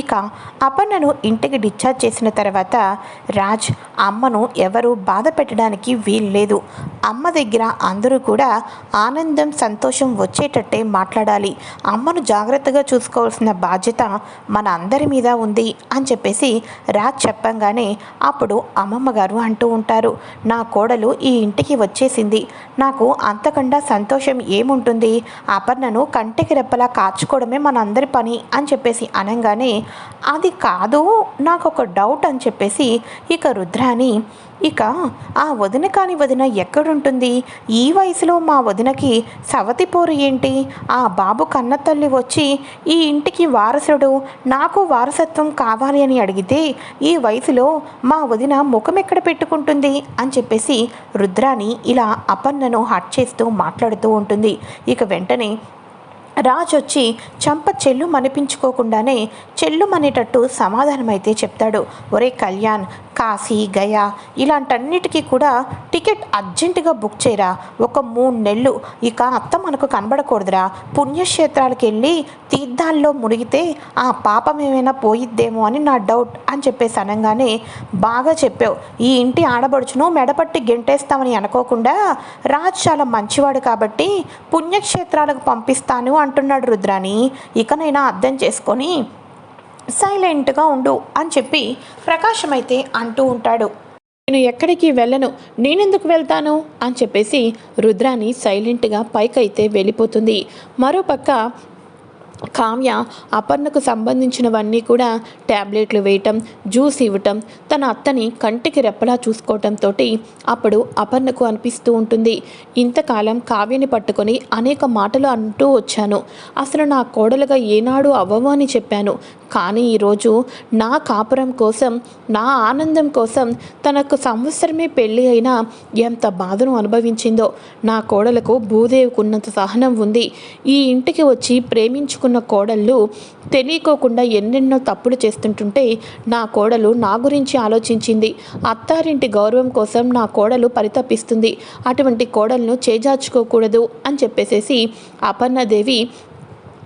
ఇక అపర్ణను ఇంటికి డిశ్చార్జ్ చేసిన తర్వాత రాజ్ అమ్మను ఎవరు బాధ పెట్టడానికి వీలు లేదు అమ్మ దగ్గర అందరూ కూడా ఆనందం సంతోషం వచ్చేటట్టే మాట్లాడాలి. అమ్మను జాగ్రత్తగా చూసుకోవాల్సిన బాధ్యత మన అందరి మీద ఉంది అని చెప్పేసి రాజ్ చెప్పంగానే అప్పుడు అమ్మమ్మ గారు అంటూ ఉంటారు నా కోడలు ఈ ఇంటికి వచ్చేసింది. నాకు అంతకన్నా సంతోషం ఏముంటుంది? అపర్ణను కంటికి రెప్పలా కాచుకోవడమే మన అందరి పని అని చెప్పేసి అనగానే అది కాదు నాకు ఒక డౌట్ అని చెప్పేసి ఇక రుద్రాని ఇక ఆ వదిన కాని వదిన ఎక్కడుంటుంది? ఈ వయసులో మా వదినకి సవతి పోరు ఏంటి? ఆ బాబు కన్న తల్లి వచ్చి ఈ ఇంటికి వారసుడు నాకు వారసత్వం కావాలి అని అడిగితే ఈ వయసులో మా వదిన ముఖం ఎక్కడ పెట్టుకుంటుంది? అని చెప్పేసి రుద్రాని ఇలా అపన్నను హట్ చేస్తూ మాట్లాడుతూ ఉంటుంది. ఇక వెంటనే రాజు వచ్చి చంప చెల్లు మనిపించుకోకుండానే చెల్లు మనేటట్టు సమాధానమైతే చెప్తాడు. ఒరే కళ్యాణ్ కాశీ గయా ఇలాంటన్నిటికీ కూడా టికెట్ అర్జెంటుగా బుక్ చేయరా. ఒక మూడు నెలలు. ఇక అత్త మనకు కనబడకూడదురా. పుణ్యక్షేత్రాలకు వెళ్ళి తీర్థాల్లో మునిగితే ఆ పాపం ఏమైనా పోయిద్దేమో అని నా డౌట్ అని చెప్పేసి అనగానే బాగా చెప్పావు. ఈ ఇంటి ఆడబడుచును మెడపట్టి గెంటేస్తామని అనుకోకుండా రాజ్ చాలా మంచివాడు కాబట్టి పుణ్యక్షేత్రాలకు పంపిస్తాను అంటున్నాడు రుద్రాని ఇకనైనా అర్థం చేసుకొని సైలెంట్గా ఉండు అని చెప్పి ప్రకాశం అయితే అంటూ ఉంటాడు. నేను ఎక్కడికి వెళ్ళను నేనెందుకు వెళ్తాను అని చెప్పేసి రుద్రాని సైలెంట్గా పైకైతే వెళ్ళిపోతుంది. మరోపక్క కావ్య అపర్ణకు సంబంధించినవన్నీ కూడా ట్యాబ్లెట్లు వేయటం జ్యూస్ ఇవ్వటం తన అత్తని కంటికి రెప్పలా చూసుకోవటంతో అప్పుడు అపర్ణకు అనిపిస్తూ ఉంటుంది. ఇంతకాలం కావ్యని పట్టుకొని అనేక మాటలు అంటూ వచ్చాను. అసలు నా కోడలుగా ఏనాడు అవ్వవు అని చెప్పాను. కానీ ఈరోజు నా కాపురం కోసం నా ఆనందం కోసం తనకు సంవత్సరమే పెళ్ళి అయినా ఎంత బాధను అనుభవించిందో నా కోడలకు భూదేవికున్నంత సహనం ఉంది. ఈ ఇంటికి వచ్చి ప్రేమించుకున్న కోడళ్ళు తెలియకోకుండా ఎన్నెన్నో తప్పులు చేస్తుంటుంటే నా కోడలు నా గురించి ఆలోచించింది. అత్తారింటి గౌరవం కోసం నా కోడలు పరితపిస్తుంది. అటువంటి కోడలను చేజార్చుకోకూడదు అని చెప్పేసేసి అపర్ణదేవి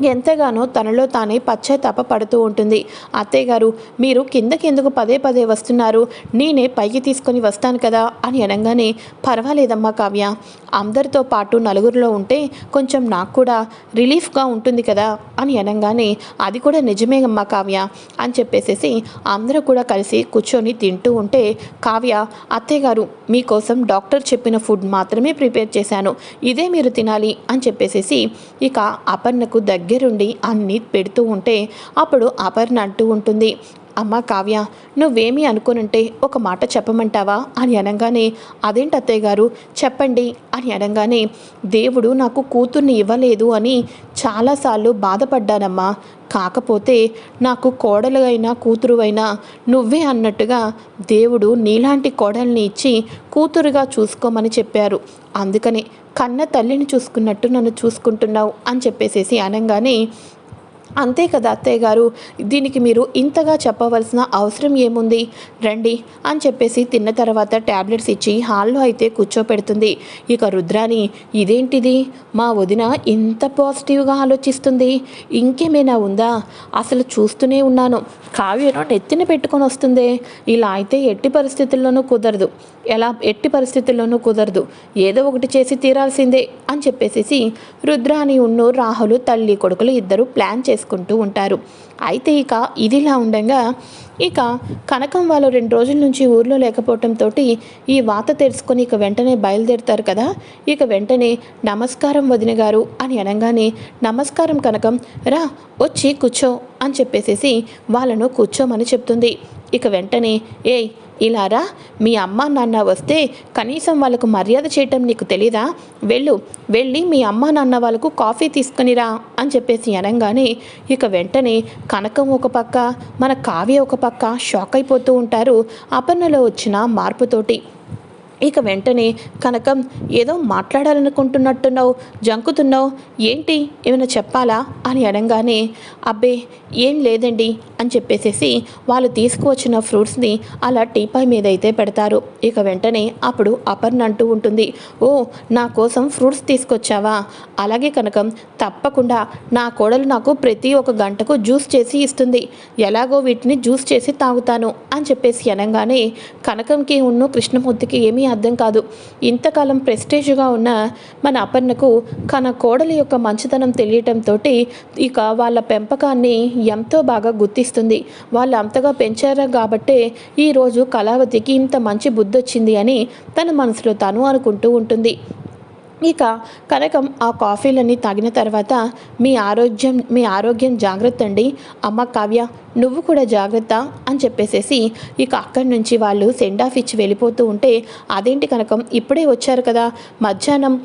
ఎంతగానో తనలో తానే పశ్చాత్తాప పడుతూ ఉంటుంది. అత్తయ్య గారు మీరు కిందకెందుకు పదే పదే వస్తున్నారు? నేనే పైకి తీసుకొని వస్తాను కదా? అని అనగానే పర్వాలేదమ్మా కావ్య. అందరితో పాటు నలుగురిలో ఉంటే కొంచెం నాకు కూడా రిలీఫ్గా ఉంటుంది కదా? అని అనగానే అది కూడా నిజమే అమ్మా కావ్య అని చెప్పేసేసి అందరూ కూడా కలిసి కూర్చొని తింటూ ఉంటే కావ్య అత్తయ్య గారు మీకోసం డాక్టర్ చెప్పిన ఫుడ్ మాత్రమే ప్రిపేర్ చేశాను. ఇదే మీరు తినాలి అని చెప్పేసేసి ఇక అపర్ణకు దగ్గరుండి అన్నీ పెడుతూ ఉంటే అప్పుడు అపర్ణ అంటూ ఉంటుంది అమ్మ కావ్య నువ్వేమీ అనుకోనంటే ఒక మాట చెప్పమంటావా? అని అనగానే అదేంటి అత్తయ్య గారు? చెప్పండి అని అనగానే దేవుడు నాకు కూతుర్ని ఇవ్వలేదు అని చాలాసార్లు బాధపడ్డానమ్మా. కాకపోతే నాకు కోడలు అయినా కూతురు అయినా నువ్వే అన్నట్టుగా దేవుడు నీలాంటి కోడల్ని ఇచ్చి కూతురుగా చూసుకోమని చెప్పారు. అందుకనే కన్న తల్లిని చూసుకున్నట్టు నన్ను చూసుకుంటున్నావు అని చెప్పేసేసి అనగానే అంతే కదా అత్తయ్య గారు. దీనికి మీరు ఇంతగా చెప్పవలసిన అవసరం ఏముంది? రండి అని చెప్పేసి తిన్న తర్వాత ట్యాబ్లెట్స్ ఇచ్చి హాల్లో అయితే కూర్చోపెడుతుంది. ఇక రుద్రాని ఇదేంటిది? మా వదిన ఇంత పాజిటివ్గా ఆలోచిస్తుంది. ఇంకేమైనా ఉందా? అసలు చూస్తూనే ఉన్నాను. కావ్యను నెత్తిన పెట్టుకొని వస్తుందే. ఇలా అయితే ఎట్టి పరిస్థితుల్లోనూ కుదరదు. ఎలా? ఎట్టి పరిస్థితుల్లోనూ కుదరదు. ఏదో ఒకటి చేసి తీరాల్సిందే అని చెప్పేసేసి రుద్రాని ఉన్ను రాహులు తల్లి కొడుకులు ఇద్దరు ప్లాన్ చేసుకుంటూ ఉంటారు. అయితే ఇక ఇదిలా ఉండగా ఇక కనకం వాళ్ళు రెండు రోజుల నుంచి ఊర్లో లేకపోవటంతో ఈ వాత తెలుసుకొని ఇక వెంటనే బయలుదేరుతారు కదా ఇక వెంటనే నమస్కారం వదిన గారు అని అనగానే నమస్కారం కనకం రా వచ్చి కూర్చో అని చెప్పేసేసి వాళ్ళను కూర్చోమని చెప్తుంది. ఇక వెంటనే ఏయ్ ఇలా రా మీ అమ్మ నాన్న వస్తే కనీసం వాళ్ళకు మర్యాద చేయటం నీకు తెలీదా? వెళ్ళు వెళ్ళి మీ అమ్మ నాన్న వాళ్ళకు కాఫీ తీసుకునిరా అని చెప్పేసి అనగానే ఇక వెంటనే కనకం ఒక పక్క మన కావ్య ఒక పక్క షాక్ అయిపోతూ ఉంటారు అపర్ణలో వచ్చిన మార్పుతోటి. ఇక వెంటనే కనకం ఏదో మాట్లాడాలనుకుంటున్నట్టున్నావు జంకుతున్నావు ఏంటి? ఏమైనా చెప్పాలా? అని అనగానే అబ్బే ఏం లేదండి అని చెప్పేసేసి వాళ్ళు తీసుకువచ్చిన ఫ్రూట్స్ని అలా టీపాయ్ మీద అయితే పెడతారు. ఇక వెంటనే అప్పుడు అపర్ణ అంటూ ఉంటుంది ఓ నా కోసం ఫ్రూట్స్ తీసుకొచ్చావా? అలాగే కనకం తప్పకుండా నా కోడలు నాకు ప్రతి ఒక గంటకు జ్యూస్ చేసి ఇస్తుంది. ఎలాగో వీటిని జ్యూస్ చేసి తాగుతాను అని చెప్పేసి అనగానే కనకంకి ఉన్ను కృష్ణమూర్తికి ఏమీ అర్థం కాదు. ఇంతకాలం ప్రెస్టేజ్గా ఉన్న మన అపర్ణకు కన కోడలి యొక్క మంచితనం తెలియటంతో ఇక వాళ్ళ పెంపకాన్ని ఎంతో బాగా గుర్తిస్తుంది. వాళ్ళు అంతగా పెంచారు కాబట్టే ఈరోజు కళావతికి ఇంత మంచి బుద్ధి వచ్చింది అని తన మనసులో తను అనుకుంటూ ఉంటుంది. ఇక కనకం ఆ కాఫీలన్నీ తాగిన తర్వాత మీ ఆరోగ్యం మీ ఆరోగ్యం జాగ్రత్త అండి. అమ్మ కావ్య నువ్వు కూడా జాగ్రత్త అని చెప్పేసేసి ఇక అక్కడి నుంచి వాళ్ళు సెండ్ ఆఫ్ ఇచ్చి వెళ్ళిపోతూ ఉంటే అదేంటి కనకం? ఇప్పుడే వచ్చారు కదా. మధ్యాహ్నం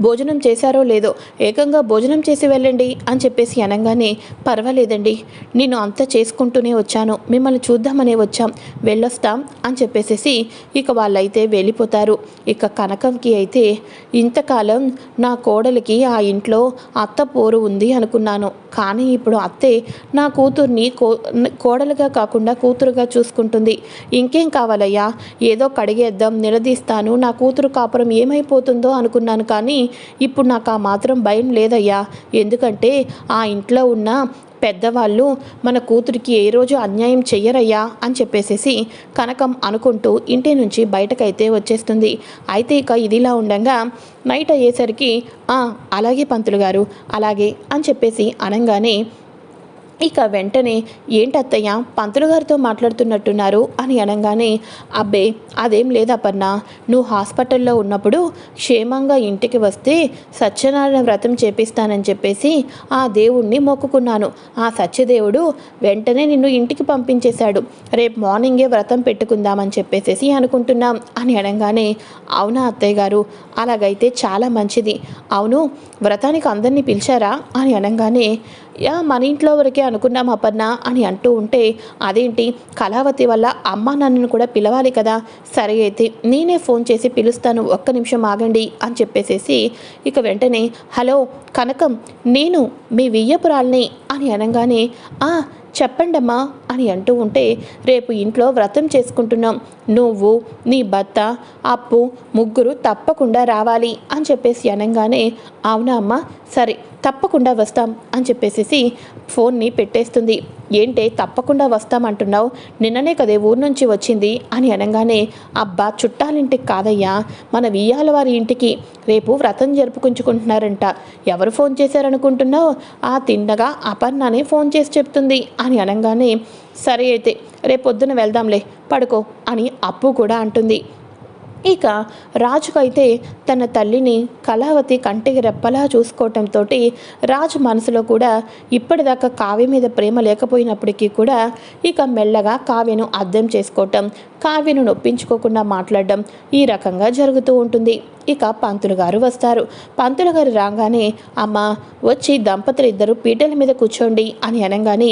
భోజనం చేశారో లేదో ఏకంగా భోజనం చేసి వెళ్ళండి అని చెప్పేసి అనగానే పర్వాలేదండి నేను అంతా చేసుకుంటూనే వచ్చాను మిమ్మల్ని చూద్దామనే వచ్చాం వెళ్ళొస్తాం అని చెప్పేసేసి ఇక వాళ్ళైతే వెళ్ళిపోతారు. ఇక కనకంకి అయితే ఇంతకాలం నా కోడలికి ఆ ఇంట్లో అత్త పోరు ఉంది అనుకున్నాను కానీ ఇప్పుడు అత్తే నా కూతుర్ని కో కోడలుగా కాకుండా కూతురుగా చూసుకుంటుంది. ఇంకేం కావాలయ్యా? ఏదో కడిగేద్దాం నిలదీస్తాను నా కూతురు కాపురం ఏమైపోతుందో అనుకున్నాను కానీ ఇప్పుడు నాకు ఆ మాత్రం భయం లేదయ్యా. ఎందుకంటే ఆ ఇంట్లో ఉన్న పెద్దవాళ్ళు మన కూతురికి ఏ రోజు అన్యాయం చెయ్యరయ్యా అని చెప్పేసేసి కనకం అనుకుంటూ ఇంటి నుంచి బయటకైతే వచ్చేస్తుంది. అయితే ఇక ఇదిలా ఉండగా నైట్ అయ్యేసరికి అలాగే పంతులు గారు అలాగే అని చెప్పేసి అనగానే ఇక వెంటనే ఏంటత్తయ్య పంతులు గారితో మాట్లాడుతున్నట్టున్నారు అని అనగానే అబ్బే అదేం లేదపర్ణ. నువ్వు హాస్పిటల్లో ఉన్నప్పుడు క్షేమంగా ఇంటికి వస్తే సత్యనారాయణ వ్రతం చేపిస్తానని చెప్పేసి ఆ దేవుణ్ణి మొక్కుకున్నాను. ఆ సత్యదేవుడు వెంటనే నిన్ను ఇంటికి పంపించేశాడు. రేపు మార్నింగే వ్రతం పెట్టుకుందామని చెప్పేసి అనుకుంటున్నాం అని అనగానే అవునా అత్తయ్య గారు అలాగైతే చాలా మంచిది. అవును వ్రతానికి అందరినీ పిలిచారా? అని అనగానే యా మన ఇంట్లో వరకే అనుకున్నాం అపర్ణ అని అంటూ ఉంటే అదేంటి? కళావతి వల్ల అమ్మ నన్ను కూడా పిలవాలి కదా. సరే అయితే నేనే ఫోన్ చేసి పిలుస్తాను. ఒక్క నిమిషం ఆగండి అని చెప్పేసేసి ఇక వెంటనే హలో కనకం నేను మీ వియ్యపురాల్ని అని అనగానే చెప్పండమ్మా అని అంటూ ఉంటే రేపు ఇంట్లో వ్రతం చేసుకుంటున్నాం. నువ్వు నీ భర్త అప్పు ముగ్గురు తప్పకుండా రావాలి అని చెప్పేసి అనగానే అవునా అమ్మ? సరే తప్పకుండా వస్తాం అని చెప్పేసి ఫోన్ని పెట్టేస్తుంది. ఏంటే తప్పకుండా వస్తామంటున్నావు? నిన్ననే కదే ఊరు నుంచి వచ్చింది అని అనగానే అబ్బా చుట్టాలింటికి కాదయ్యా మన వియ్యాల వారి ఇంటికి రేపు వ్రతం జరుపుకుంచుకుంటున్నారంట. ఎవరు ఫోన్ చేశారనుకుంటున్నావు? ఆ తిన్నగా అపర్ణనే ఫోన్ చేసి చెప్తుంది అని అనగానే సరే అయితే రేపొద్దున వెళ్దాంలే పడుకో అని అప్పు కూడా అంటుంది. ఇక రాజుకైతే తన తల్లిని కళావతి కంటికి రెప్పలా చూసుకోవటంతో రాజు మనసులో కూడా ఇప్పటిదాకా కావ్య మీద ప్రేమ లేకపోయినప్పటికీ కూడా ఇక మెల్లగా కావ్యను అర్థం చేసుకోవటం కావ్యను నొప్పించుకోకుండా మాట్లాడడం ఈ రకంగా జరుగుతూ ఉంటుంది. ఇక పంతులు గారు వస్తారు. పంతులు గారు రాగానే అమ్మ వచ్చి దంపతులు ఇద్దరు పీటల మీద కూర్చోండి అని అనగానే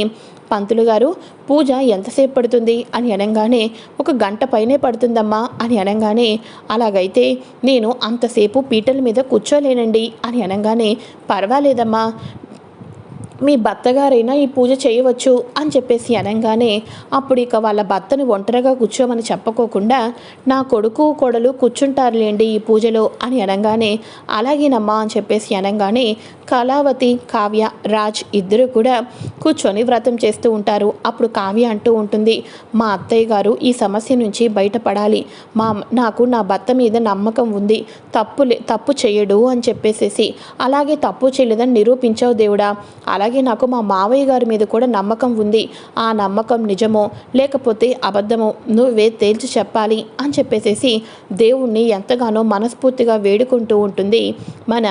పంతులు గారు పూజ ఎంతసేపు పడుతుంది? అని అనగానే ఒక గంట పైనే పడుతుందమ్మా అని అనగానే అలాగైతే నేను అంతసేపు పీటల మీద కూర్చోలేనండి అని అనగానే పర్వాలేదమ్మా మీ భర్తగారైనా ఈ పూజ చేయవచ్చు అని చెప్పేసి అనగానే అప్పుడు ఇక వాళ్ళ భర్తను ఒంటరిగా కూర్చోమని చెప్పుకోకుండా నా కొడుకు కొడలు కూర్చుంటారులేండి ఈ పూజలో అని అనగానే అలాగేనమ్మా అని చెప్పేసి అనగానే కళావతి కావ్య రాజ్ ఇద్దరు కూడా కూర్చొని వ్రతం చేస్తూ ఉంటారు. అప్పుడు కావ్య అంటూ ఉంటుంది మా అత్తయ్య గారు ఈ సమస్య నుంచి బయటపడాలి. మా నాకు నా భర్త మీద నమ్మకం ఉంది. తప్పు తప్పు చేయడు అని చెప్పేసేసి అలాగే తప్పు చేయలేదని నిరూపించావు దేవుడా. అలాగే అలాగే నాకు మా మావయ్య గారి మీద కూడా నమ్మకం ఉంది. ఆ నమ్మకం నిజమో లేకపోతే అబద్ధమో నువ్వే తేల్చి చెప్పాలి అని చెప్పేసేసి దేవుణ్ణి ఎంతగానో మనస్ఫూర్తిగా వేడుకుంటూ ఉంటుంది. మన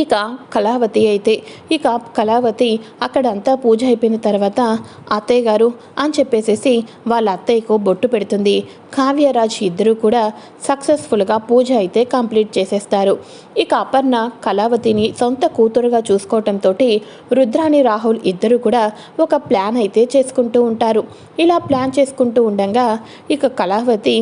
ఇక కళావతి అయితే ఇక కళావతి అక్కడంతా పూజ అయిపోయిన తర్వాత అత్తయ్య గారు అని చెప్పేసేసి వాళ్ళ అత్తయ్యకు బొట్టు పెడుతుంది. కావ్యరాజ్ ఇద్దరూ కూడా సక్సెస్ఫుల్గా పూజ అయితే కంప్లీట్ చేసేస్తారు. ఇక అపర్ణ కళావతిని సొంత కూతురుగా చూసుకోవటంతో రుద్రాణి రాహుల్ ఇద్దరు కూడా ఒక ప్లాన్ అయితే చేసుకుంటూ ఉంటారు. ఇలా ప్లాన్ చేసుకుంటూ ఉండగా ఇక కళావతి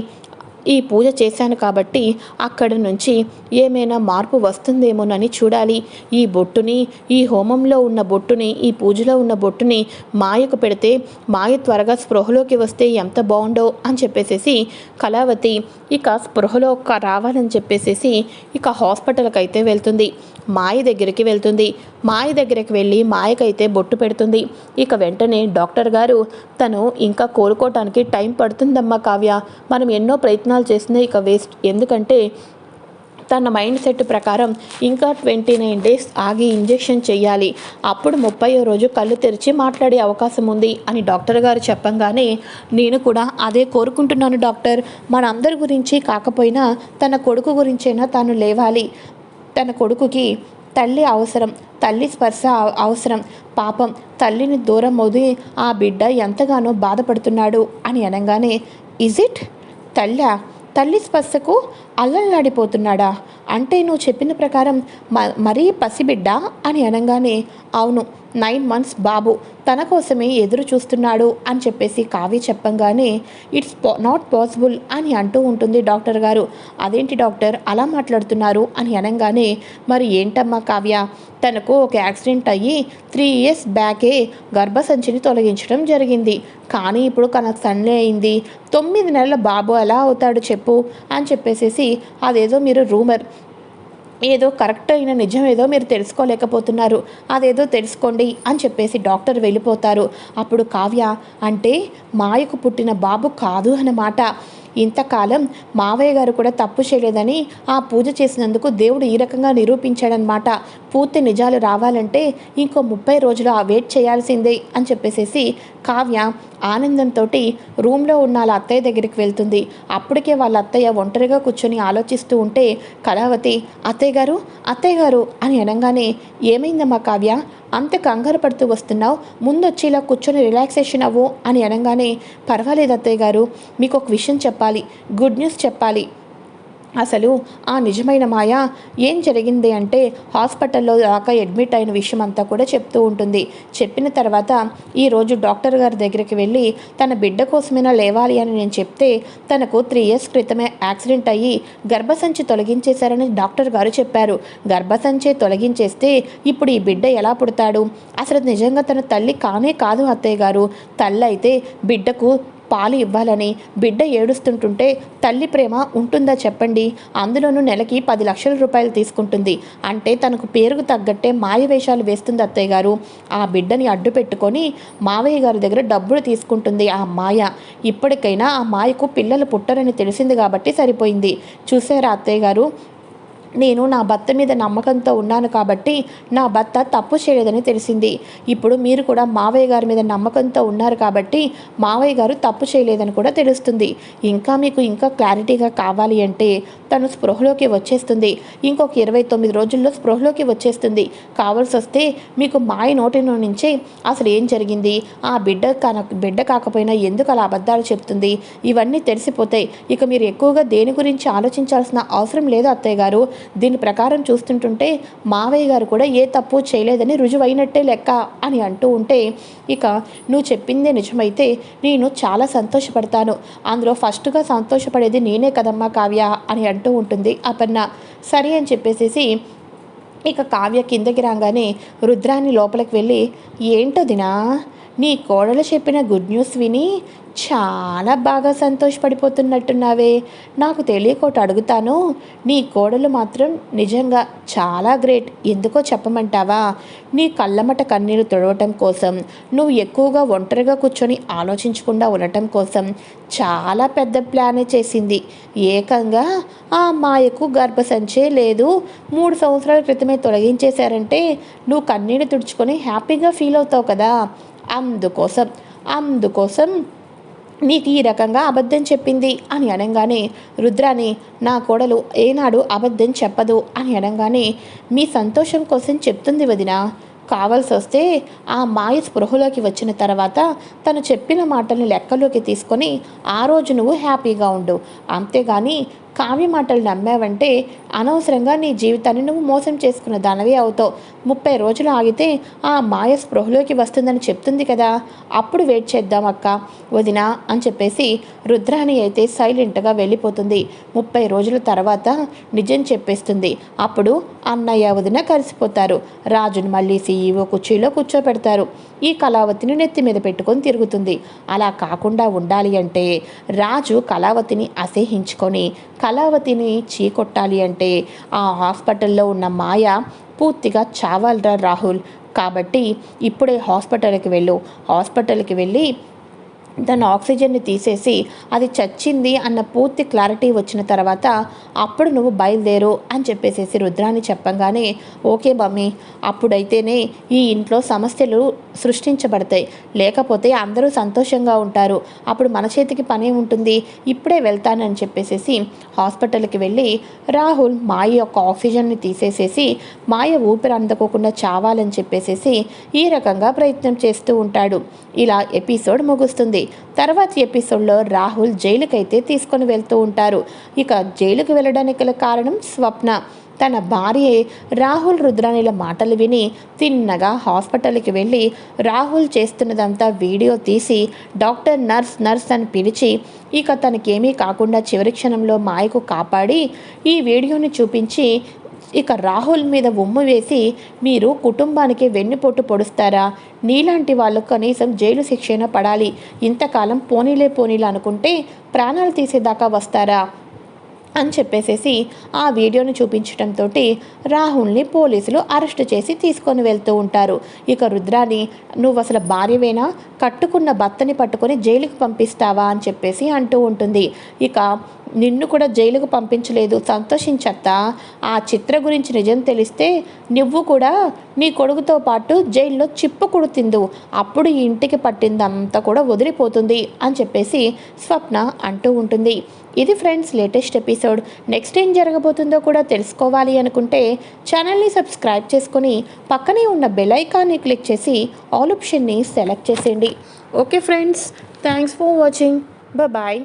ఈ పూజ చేశాను కాబట్టి అక్కడి నుంచి ఏమైనా మార్పు వస్తుందేమోనని చూడాలి. ఈ బొట్టుని ఈ హోమంలో ఉన్న బొట్టుని ఈ పూజలో ఉన్న బొట్టుని మాయకు పెడితే మాయ త్వరగా స్పృహలోకి వస్తే ఎంత బాగుండో అని చెప్పేసేసి కళావతి ఇక స్పృహలో రావాలని చెప్పేసేసి ఇక హాస్పిటల్కి అయితే వెళ్తుంది. మాయ దగ్గరికి వెళ్తుంది. మాయ దగ్గరికి వెళ్ళి మాయకైతే బొట్టు పెడుతుంది. ఇక వెంటనే డాక్టర్ గారు తను ఇంకా కోలుకోవటానికి టైం పడుతుందమ్మా కావ్య. మనం ఎన్నో ప్రయత్నం ప్రయత్నాలు చేసినా ఇక వేస్ట్. ఎందుకంటే తన మైండ్ సెట్ ప్రకారం ఇంకా ట్వంటీ నైన్ డేస్ ఆగి ఇంజెక్షన్ చేయాలి. అప్పుడు ముప్పయో రోజు కళ్ళు తెరిచి మాట్లాడే అవకాశం ఉంది అని డాక్టర్ గారు చెప్పంగానే నేను కూడా అదే కోరుకుంటున్నాను డాక్టర్. మనందరి గురించి కాకపోయినా తన కొడుకు గురించైనా తాను లేవాలి. తన కొడుకుకి తల్లి అవసరం తల్లి స్పర్శ అవ- అవసరం. పాపం తల్లిని దూరం అవుది ఆ బిడ్డ ఎంతగానో బాధపడుతున్నాడు అని అనగానే ఇజ్ ఇట్? తల్లా తల్లి స్పర్శకు అల్లల్లాడిపోతున్నాడా? అంటే నువ్వు చెప్పిన ప్రకారం మ మరీ పసిబిడ్డ అని అనగానే అవును నైన్ మంత్స్ బాబు తన కోసమే ఎదురు చూస్తున్నాడు అని చెప్పేసి కావ్య చెప్పంగానే ఇట్స్ నాట్ పాసిబుల్ అని అంటూ ఉంటుంది డాక్టర్ గారు. అదేంటి డాక్టర్? అలా మాట్లాడుతున్నారు అని అనగానే మరి ఏంటమ్మా కావ్య? తనకు ఒక యాక్సిడెంట్ అయ్యి త్రీ ఇయర్స్ బ్యాకే గర్భసంచిని తొలగించడం జరిగింది. కానీ ఇప్పుడు కన సన్నే అయింది. తొమ్మిది నెలల బాబు ఎలా అవుతాడు చెప్పు అని చెప్పేసేసి అదేదో మీరు రూమర్ ఏదో కరెక్ట్ అయిన నిజం ఏదో మీరు తెలుసుకోలేకపోతున్నారు. అదేదో తెలుసుకోండి అని చెప్పేసి డాక్టర్ వెళ్ళిపోతారు. అప్పుడు కావ్య అంటే మాయకు పుట్టిన బాబు కాదు అన్నమాట. ఇంతకాలం మావయ్య గారు కూడా తప్పు చేయలేదని ఆ పూజ చేసినందుకు దేవుడు ఈ రకంగా నిరూపించాడనమాట పూర్తి నిజాలు రావాలంటే ఇంకో ముప్పై రోజులు ఆ వెయిట్ చేయాల్సిందే అని చెప్పేసేసి కావ్య ఆనందంతో రూమ్లో ఉన్న వాళ్ళ అత్తయ్య దగ్గరికి వెళ్తుంది. అప్పటికే వాళ్ళ అత్తయ్య ఒంటరిగా కూర్చొని ఆలోచిస్తూ ఉంటే కళావతి అత్తయ్య గారు అత్తయ్య గారు అని అనగానే ఏమైందమ్మా కావ్య? అంత కంగారు పడుతూ వస్తున్నావు ముందొచ్చి ఇలా కూర్చొని రిలాక్సేషన్ అవ్వు అని అనగానే పర్వాలేదు అత్తయ్య గారు మీకు ఒక విషయం చెప్పాలి గుడ్ న్యూస్ చెప్పాలి. అసలు ఆ నిజమైన మాయ ఏం జరిగింది అంటే హాస్పిటల్లో దాకా అడ్మిట్ అయిన విషయం అంతా కూడా చెప్తూ ఉంటుంది. చెప్పిన తర్వాత ఈరోజు డాక్టర్ గారి దగ్గరికి వెళ్ళి తన బిడ్డ కోసమైనా లేవాలి అని నేను చెప్తే తనకు త్రీ ఇయర్స్ క్రితమే యాక్సిడెంట్ అయ్యి గర్భసంచి తొలగించేశారని డాక్టర్ గారు చెప్పారు. గర్భసంచి తొలగించేస్తే ఇప్పుడు ఈ బిడ్డ ఎలా పుడతాడు? అసలు నిజంగా తన తల్లి కానే కాదు అత్తయ్య గారు. తల్లి అయితే బిడ్డకు పాలు ఇవ్వాలని బిడ్డ ఏడుస్తుంటుంటే తల్లి ప్రేమ ఉంటుందా చెప్పండి. అందులోనూ నెలకి పది లక్షల రూపాయలు తీసుకుంటుంది. అంటే తనకు పేరుకు తగ్గట్టే మాయ వేషాలు వేస్తుంది అత్తయ్య గారు. ఆ బిడ్డని అడ్డు పెట్టుకొని మావయ్య గారి దగ్గర డబ్బులు తీసుకుంటుంది ఆ మాయ. ఇప్పటికైనా ఆ మాయకు పిల్లలు పుట్టరని తెలిసింది కాబట్టి సరిపోయింది. చూసారా అత్తయ్య గారు? నేను నా భర్త మీద నమ్మకంతో ఉన్నాను కాబట్టి నా భర్త తప్పు చేయలేదని తెలిసింది. ఇప్పుడు మీరు కూడా మావయ్య గారి మీద నమ్మకంతో ఉన్నారు కాబట్టి మావయ్య గారు తప్పు చేయలేదని కూడా తెలుస్తుంది. ఇంకా మీకు ఇంకా క్లారిటీగా కావాలి అంటే తను స్పృహలోకి వచ్చేస్తుంది. ఇంకొక ఇరవై తొమ్మిది రోజుల్లో స్పృహలోకి వచ్చేస్తుంది. కావాల్సి వస్తే మీకు మాయ నోటి నుంచే అసలు ఏం జరిగింది? ఆ బిడ్డ కాన బిడ్డ కాకపోయినా ఎందుకు అలా అబద్ధాలు చెప్తుంది? ఇవన్నీ తెలిసిపోతాయి. ఇక మీరు ఎక్కువగా దేని గురించి ఆలోచించాల్సిన అవసరం లేదు అత్తయ్య గారు. దీని ప్రకారం చూస్తుంటుంటే మావయ్య గారు కూడా ఏ తప్పు చేయలేదని రుజువైనట్టే లెక్క అని అంటూ ఉంటే ఇక నువ్వు చెప్పిందే నిజమైతే నేను చాలా సంతోషపడతాను. అందులో ఫస్ట్గా సంతోషపడేది నేనే కదమ్మా కావ్య అని అంటూ ఉంటుంది అపర్ణ. సరే అని చెప్పేసేసి ఇక కావ్య కిందకి రాగానే రుద్రాన్ని లోపలికి వెళ్ళి ఏంటో దినా నీ కోడలు చెప్పిన గుడ్ న్యూస్ విని చాలా బాగా సంతోషపడిపోతున్నట్టున్నావే. నాకు తెలియకోటి అడుగుతాను. నీ కోడలు మాత్రం నిజంగా చాలా గ్రేట్ ఎందుకో చెప్పమంటావా? నీ కళ్ళమట కన్నీరు తుడవటం కోసం నువ్వు ఎక్కువగా ఒంటరిగా కూర్చొని ఆలోచించకుండా ఉండటం కోసం చాలా పెద్ద ప్లానే చేసింది. ఏకంగా ఆ మాయకు గర్భసంచే లేదు. మూడు సంవత్సరాల క్రితమే తొలగించేశారంటే నువ్వు కన్నీరు తుడుచుకొని హ్యాపీగా ఫీల్ అవుతావు కదా. అందుకోసం అందుకోసం నీకు ఈ రకంగా అబద్ధం చెప్పింది అని అనగానే రుద్రాని నా కోడలు ఏనాడు అబద్ధం చెప్పదు అని అనగానే మీ సంతోషం కోసం చెప్తుంది వదిన. కావాల్సి వస్తే ఆ మాయ స్పృహలోకి వచ్చిన తర్వాత తను చెప్పిన మాటల్ని లెక్కలోకి తీసుకొని ఆ రోజు నువ్వు హ్యాపీగా ఉండు. అంతేగాని కావ్య మాటలు నమ్మావంటే అనవసరంగా నీ జీవితాన్ని నువ్వు మోసం చేసుకున్న దానవి అవుతావు. ముప్పై రోజులు ఆగితే ఆ మాయ స్పృహలోకి వస్తుందని చెప్తుంది కదా. అప్పుడు వెయిట్ చేద్దాం అక్క. వదినా అని చెప్పేసి రుద్రాణి అయితే సైలెంట్గా వెళ్ళిపోతుంది. ముప్పై రోజుల తర్వాత నిజం చెప్పేస్తుంది. అప్పుడు అన్నయ్య వదిన కలిసిపోతారు. రాజును మళ్ళీ సీఈఓ కుర్చీలో కూర్చోపెడతారు ఈ కళావతిని నెత్తి మీద పెట్టుకొని తిరుగుతుంది. అలా కాకుండా ఉండాలి అంటే రాజు కళావతిని అసహించుకొని కళావతిని చీకొట్టాలి అంటే ఆ హాస్పిటల్లో ఉన్న మాయ పూర్తిగా చావాలరా రాహుల్? కాబట్టి ఇప్పుడే హాస్పిటల్కి వెళ్ళు. హాస్పిటల్కి వెళ్ళి తన ఆక్సిజన్ని తీసేసి అది చచ్చింది అన్న పూర్తి క్లారిటీ వచ్చిన తర్వాత అప్పుడు నువ్వు బయలుదేరు అని చెప్పేసేసి రుద్రాన్ని చెప్పంగానే ఓకే మమ్మీ అప్పుడైతేనే ఈ ఇంట్లో సమస్యలు సృష్టించబడతాయి. లేకపోతే అందరూ సంతోషంగా ఉంటారు. అప్పుడు మన చేతికి పని ఉంటుంది. ఇప్పుడే వెళ్తానని చెప్పేసేసి హాస్పిటల్కి వెళ్ళి రాహుల్ మాయ యొక్క ఆక్సిజన్ని తీసేసేసి మాయ ఊపిరి అందుకోకుండా చావాలని చెప్పేసేసి ఈ రకంగా ప్రయత్నం చేస్తూ ఉంటాడు. ఇలా ఎపిసోడ్ ముగుస్తుంది. తర్వాత ఎపిసోడ్లో రాహుల్ జైలుకైతే తీసుకొని వెళ్తూ ఉంటారు. ఇక జైలుకు వెళ్ళడానికి గల కారణం స్వప్న. తన భార్య రాహుల్ రుద్రాణిల మాటలు విని తిన్నగా హాస్పిటల్కి వెళ్ళి రాహుల్ చేస్తున్నదంతా వీడియో తీసి డాక్టర్ నర్స్ నర్స్ అని పిలిచి ఇక తనకేమీ కాకుండా చివరి క్షణంలో మాయకు కాపాడి ఈ వీడియోని చూపించి ఇక రాహుల్ మీద ఉమ్ము వేసి మీరు కుటుంబానికి వెన్నుపోటు పొడుస్తారా? నీలాంటి వాళ్ళు కనీసం జైలు శిక్షణ పడాలి. ఇంతకాలం పోనీలే పోనీలే అనుకుంటే ప్రాణాలు తీసేదాకా వస్తారా? అని చెప్పేసేసి ఆ వీడియోను చూపించడంతో రాహుల్ని పోలీసులు అరెస్ట్ చేసి తీసుకొని వెళ్తూ ఉంటారు. ఇక రుద్రాని నువ్వు అసలు భార్యవేనా? కట్టుకున్న భర్తని పట్టుకొని జైలుకు పంపిస్తావా? అని చెప్పేసి అంటూ ఉంటుంది. ఇక నిన్ను కూడా జైలుకు పంపించలేదు. సంతోషించత్తా. ఆ చిత్ర గురించి నిజం తెలిస్తే నువ్వు కూడా నీ కొడుకుతో పాటు జైల్లో చిప్పుకుడు తిందు అప్పుడు ఈ ఇంటికి పట్టిందంతా కూడా వదిలిపోతుంది అని చెప్పేసి స్వప్న అంటూ ఉంటుంది. ఇది ఫ్రెండ్స్ లేటెస్ట్ ఎపిసోడ్. నెక్స్ట్ ఏం జరగబోతుందో కూడా తెలుసుకోవాలి అనుకుంటే ఛానల్ని సబ్స్క్రైబ్ చేసుకుని పక్కనే ఉన్న బెల్ ఐకాన్ని క్లిక్ చేసి ఆల్ ఆప్షన్ని సెలెక్ట్ చేసేయండి. Okay friends thanks for watching. Bye